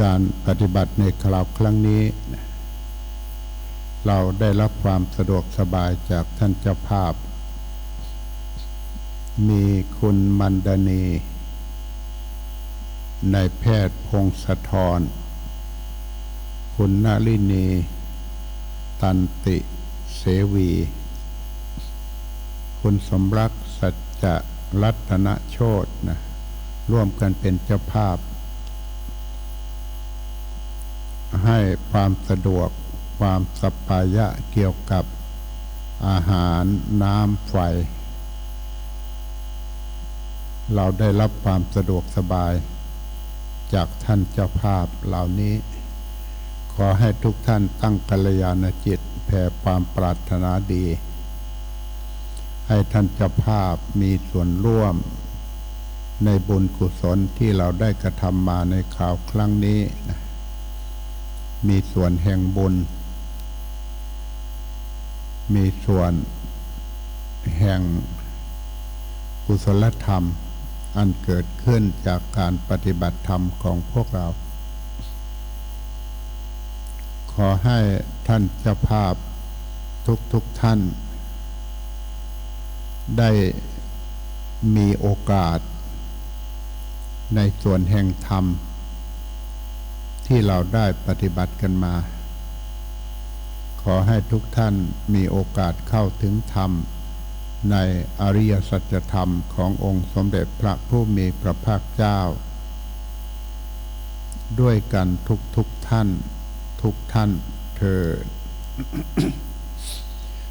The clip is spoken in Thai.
การปฏิบัติในคราวครั้งนี้ เราได้รับความสะดวกสบายจากท่านเจ้าภาพ มีคุณมันดานีนายแพทย์พงศธรคุณนาลินี ตันติ เสวี คุณสมรักษ์สัจจะรัตนโชตนะร่วมกันเป็นเจ้าภาพ ให้ความสะดวกความสปายะเกี่ยวกับอาหารน้ำไฟ เราได้รับความสะดวกสบาย จากท่านเจ้าภาพเหล่านี้ ขอให้ทุกท่านตั้งกัลยาณจิตแผ่ความปรารถนาดี ให้ท่านเจ้าภาพมีส่วนร่วม ในบุญกุศลที่เราได้กระทำมาในข่าวครั้งนี้ มีส่วนแห่งบุญ มีส่วนแห่งกุศลธรรม อันเกิดขึ้นจากการปฏิบัติธรรมของพวกเรา ขอให้ท่านเจ้าภาพทุกๆทท่าน ได้มีโอกาส ในส่วนแห่งธรรม ที่เราได้ปฏิบัติกันมา ขอให้ทุกท่านมีโอกาสเข้าถึงธรรม ในอริยสัจธรรมขององค์สมเด็จพระผู้มีพระภาคเจ้า ด้วยกันทุกทุกท่าน ทุกท่านเธอ